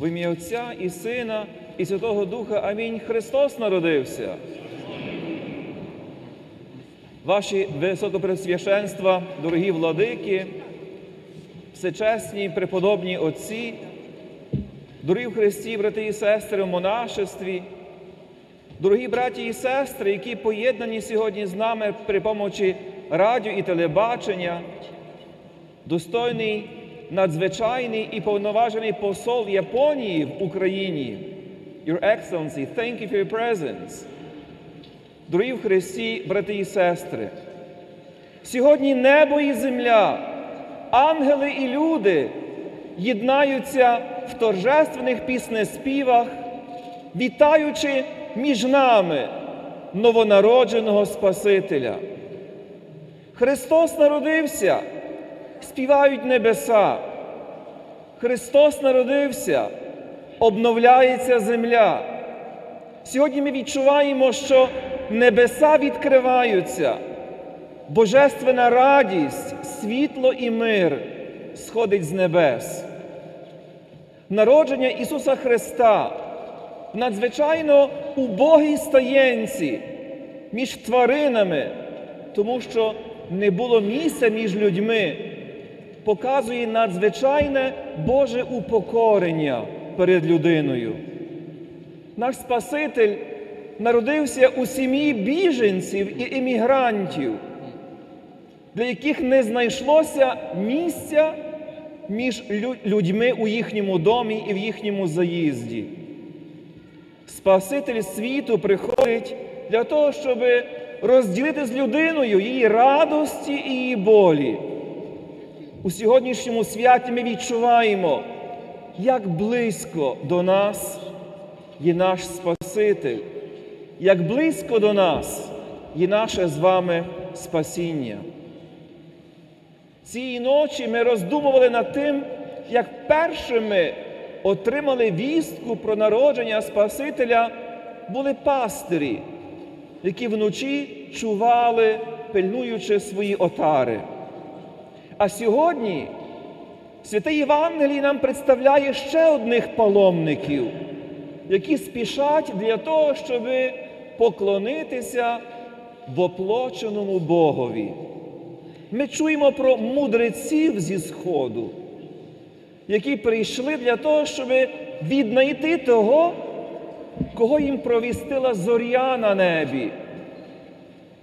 В ім'я Отця і Сина, і Святого Духа. Амінь. Христос народився. Ваші високопресвященства, дорогі владики, всечесні, преподобні отці, дорогі в Христі, брати і сестри в монашестві, дорогі браті і сестри, які поєднані сьогодні з нами при помочі радіо і телебачення, достойний, надзвичайний і повноважений посол Японії в Україні. Your Excellency, thank you for your presence. Дорогі в Христі, брати і сестри, сьогодні небо і земля, ангели і люди єднаються в торжественних піснеспівах, вітаючи між нами новонародженого Спасителя. Христос народився, співають небеса. Христос народився, обновляється земля. Сьогодні ми відчуваємо, що небеса відкриваються, божественна радість, світло і мир сходить з небес. Народження Ісуса Христа в надзвичайно убогій стаєнці між тваринами, тому що не було місця між людьми, показує надзвичайне Боже упокорення перед людиною. Наш Спаситель народився у сім'ї біженців і емігрантів, для яких не знайшлося місця між людьми у їхньому домі і в їхньому заїзді. Спаситель світу приходить для того, щоб розділити з людиною її радості і її болі. У сьогоднішньому святі ми відчуваємо, як близько до нас є наш Спаситель, як близько до нас є наше з вами спасіння. Цієї ночі ми роздумували над тим, як першими отримали вістку про народження Спасителя були пастирі, які вночі чували, пильнуючи свої отари. А сьогодні Святий Євангелій нам представляє ще одних паломників, які спішать для того, щоб поклонитися воплоченому Богові. Ми чуємо про мудреців зі Сходу, які прийшли для того, щоб віднайти того, кого їм провістила зоря на небі,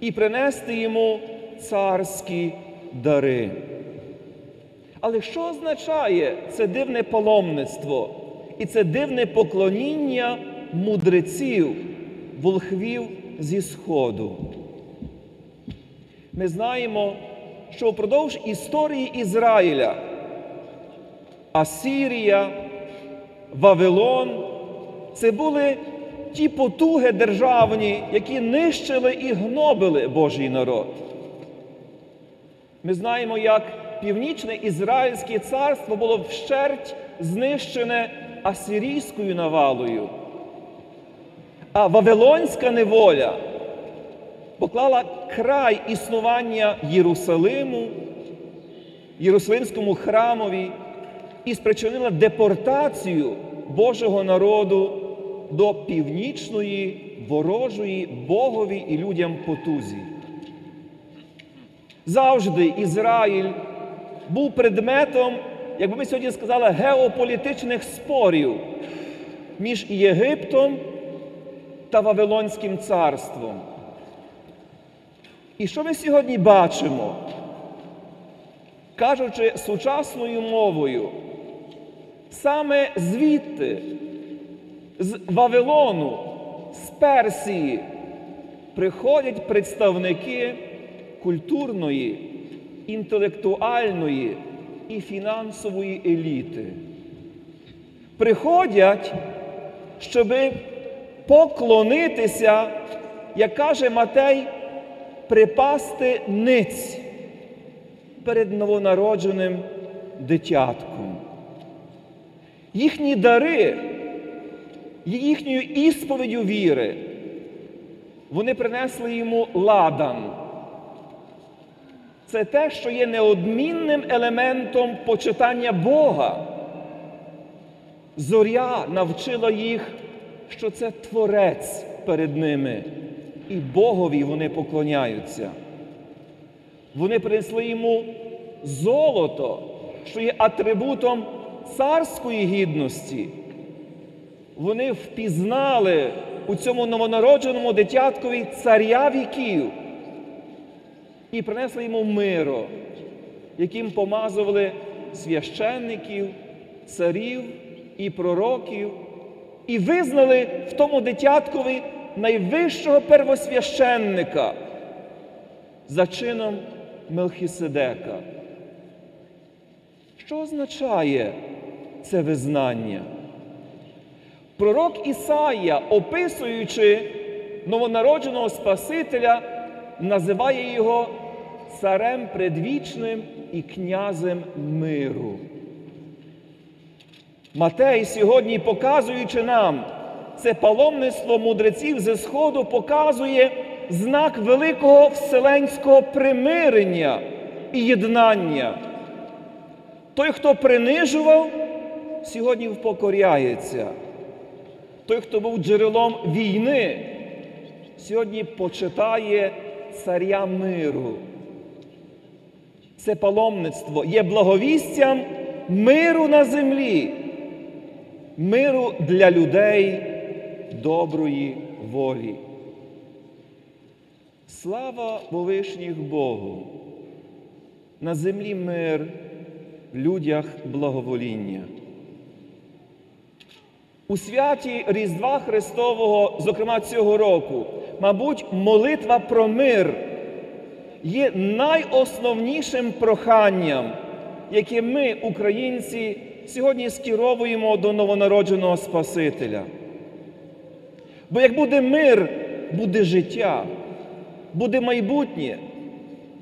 і принести йому царські дари. Але що означає це дивне паломництво і це дивне поклоніння мудреців, волхвів зі Сходу? Ми знаємо, що впродовж історії Ізраїля Асирія, Вавилон це були ті потуги державні, які нищили і гнобили Божий народ. Ми знаємо, як північне Ізраїльське царство було вщерть знищене асирійською навалою. А Вавилонська неволя поклала край існування Єрусалиму, Єрусалимському храмові і спричинила депортацію Божого народу до північної, ворожої, Богові і людям потузі. Завжди Ізраїль був предметом, як би ми сьогодні сказали, геополітичних спорів між Єгиптом та Вавилонським царством. І що ми сьогодні бачимо? Кажучи сучасною мовою, саме звідти, з Вавилону, з Персії, приходять представники культурної, інтелектуальної і фінансової еліти. Приходять, щоб поклонитися, як каже Матей, припасти ниць перед новонародженим дитятком. Їхні дари їхньою ісповіддю віри. Вони принесли йому ладан. Це те, що є неодмінним елементом почитання Бога. Зоря навчила їх, що це Творець перед ними, і Богові вони поклоняються. Вони принесли йому золото, що є атрибутом царської гідності. Вони впізнали у цьому новонародженому дитяткові царя віків і принесли йому миро, яким помазували священників, царів і пророків, і визнали в тому дитяткові найвищого первосвященника за чином Мелхіседека. Що означає це визнання? Пророк Ісаїя, описуючи новонародженого Спасителя, називає його царем предвічним і князем миру. Матей сьогодні, показуючи нам це паломництво мудреців зі Сходу, показує знак великого вселенського примирення і єднання. Той, хто принижував, сьогодні впокоряється. Той, хто був джерелом війни, сьогодні почитає царя миру. Це паломництво є благовістям миру на землі, миру для людей доброї волі. Слава Вовишніх Богу! На землі мир, в людях благовоління. У святі Різдва Христового, зокрема цього року, мабуть, молитва про мир є найосновнішим проханням, яке ми, українці, сьогодні скеровуємо до новонародженого Спасителя. Бо як буде мир, буде життя, буде майбутнє,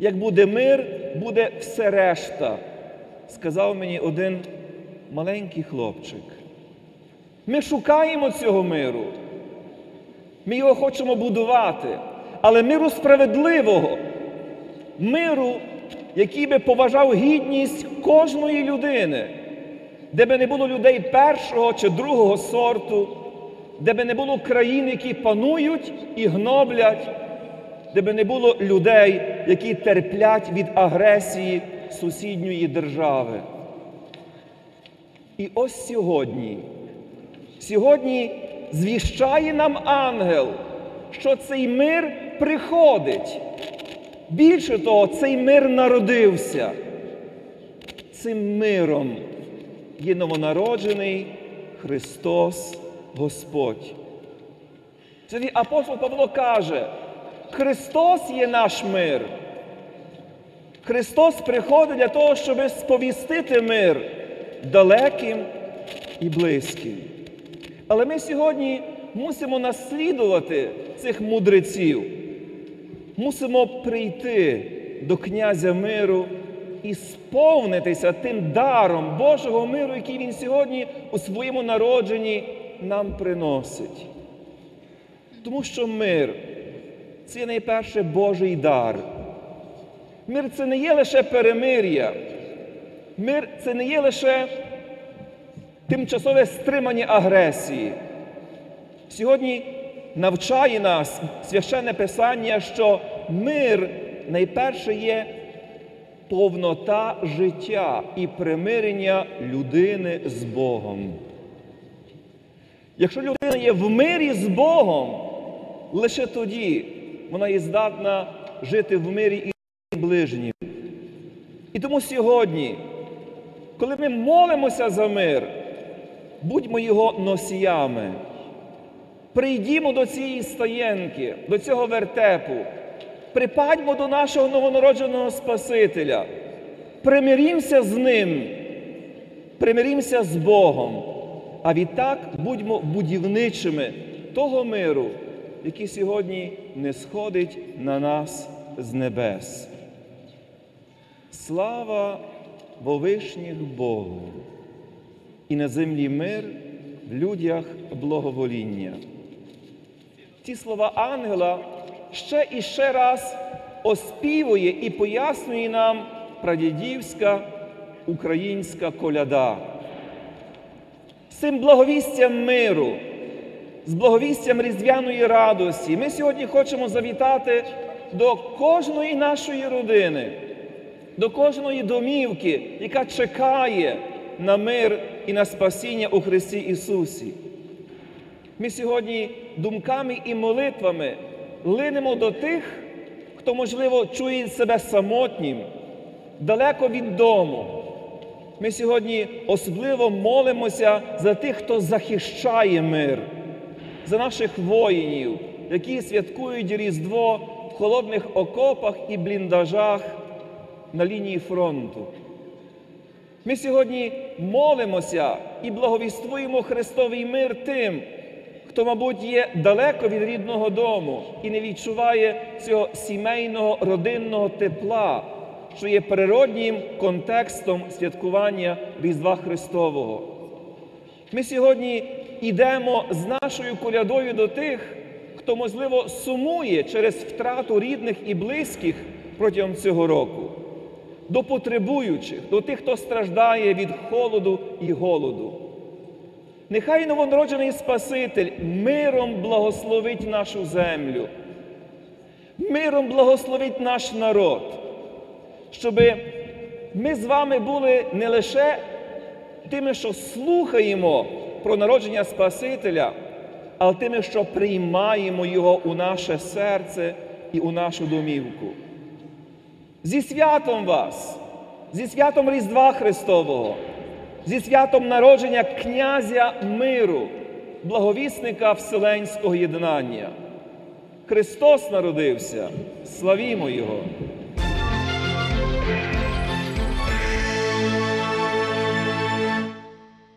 як буде мир, буде все решта, сказав мені один маленький хлопчик. Ми шукаємо цього миру. Ми його хочемо будувати, але миру справедливого, миру, який би поважав гідність кожної людини, де би не було людей першого чи другого сорту, де би не було країн, які панують і гноблять, де би не було людей, які терплять від агресії сусідньої держави. І ось сьогодні. Сьогодні звіщає нам ангел, що цей мир приходить. Більше того, цей мир народився. Цим миром є новонароджений Христос Господь. Сьогодні апостол Павло каже, Христос є наш мир. Христос приходить для того, щоб сповістити мир далеким і близьким. Але ми сьогодні мусимо наслідувати цих мудреців, мусимо прийти до князя миру і сповнитися тим даром Божого миру, який Він сьогодні у своєму народженні нам приносить. Тому що мир це найперше Божий дар. Мир це не є лише перемир'я, мир це не є лише тимчасове стримання агресії. Сьогодні навчає нас священне Писання, що мир найперше є повнота життя і примирення людини з Богом. Якщо людина є в мирі з Богом, лише тоді вона є здатна жити в мирі і ближнім. І тому сьогодні, коли ми молимося за мир, будьмо його носіями. Прийдімо до цієї стаєнки, до цього вертепу, припадьмо до нашого новонародженого Спасителя, примирімося з Ним, примирімося з Богом, а відтак будьмо будівничими того миру, який сьогодні не сходить на нас з небес. Слава Вовишніх Богу! І на землі мир, в людях благовоління. Ці слова ангела ще і ще раз оспівує і пояснює нам прадідівська українська коляда. цим благовістям миру, з благовістям різдвяної радості. Ми сьогодні хочемо завітати до кожної нашої родини, до кожної домівки, яка чекає на мир і на спасіння у Христі Ісусі. Ми сьогодні думками і молитвами линемо до тих, хто, можливо, чує себе самотнім, далеко від дому. Ми сьогодні особливо молимося за тих, хто захищає мир, за наших воїнів, які святкують Різдво в холодних окопах і бліндажах на лінії фронту. Ми сьогодні молимося і благовіствуємо Христовий мир тим, хто, мабуть, є далеко від рідного дому і не відчуває цього сімейного родинного тепла, що є природнім контекстом святкування Різдва Христового. Ми сьогодні йдемо з нашою колядою до тих, хто, можливо, сумує через втрату рідних і близьких протягом цього року, до потребуючих, до тих, хто страждає від холоду і голоду. Нехай новонароджений Спаситель миром благословить нашу землю, миром благословить наш народ, щоб ми з вами були не лише тими, що слухаємо про народження Спасителя, але тими, що приймаємо Його у наше серце і у нашу домівку. Зі святом вас, зі святом Різдва Христового, зі святом народження князя миру, благовісника Вселенського єднання. Христос народився, славімо Його!